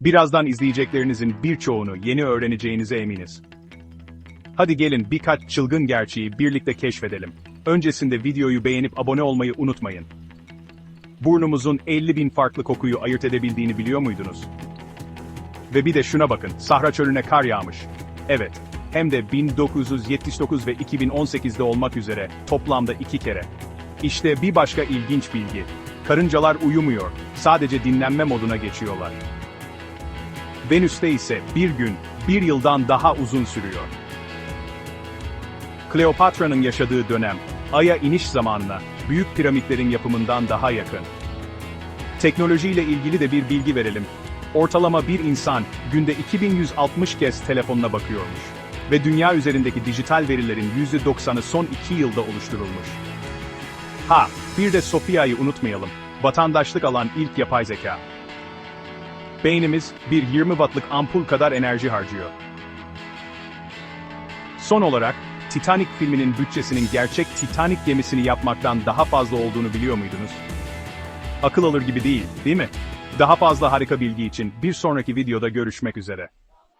Birazdan izleyeceklerinizin birçoğunu yeni öğreneceğinize eminiz. Hadi gelin birkaç çılgın gerçeği birlikte keşfedelim. Öncesinde videoyu beğenip abone olmayı unutmayın. Burnumuzun 50 bin farklı kokuyu ayırt edebildiğini biliyor muydunuz? Ve bir de şuna bakın, Sahra çölüne kar yağmış. Evet, hem de 1979 ve 2018'de olmak üzere toplamda iki kere. İşte bir başka ilginç bilgi. Karıncalar uyumuyor, sadece dinlenme moduna geçiyorlar. Venüs'te ise bir gün, bir yıldan daha uzun sürüyor. Kleopatra'nın yaşadığı dönem, Ay'a iniş zamanına, büyük piramitlerin yapımından daha yakın. Teknolojiyle ilgili de bir bilgi verelim. Ortalama bir insan, günde 2160 kez telefonuna bakıyormuş. Ve dünya üzerindeki dijital verilerin %90'ı son 2 yılda oluşturulmuş. Ha, bir de Sofia'yı unutmayalım. Vatandaşlık alan ilk yapay zeka. Beynimiz, bir 20 wattlık ampul kadar enerji harcıyor. Son olarak, Titanic filminin bütçesinin gerçek Titanic gemisini yapmaktan daha fazla olduğunu biliyor muydunuz? Akıl alır gibi değil, değil mi? Daha fazla harika bilgi için bir sonraki videoda görüşmek üzere.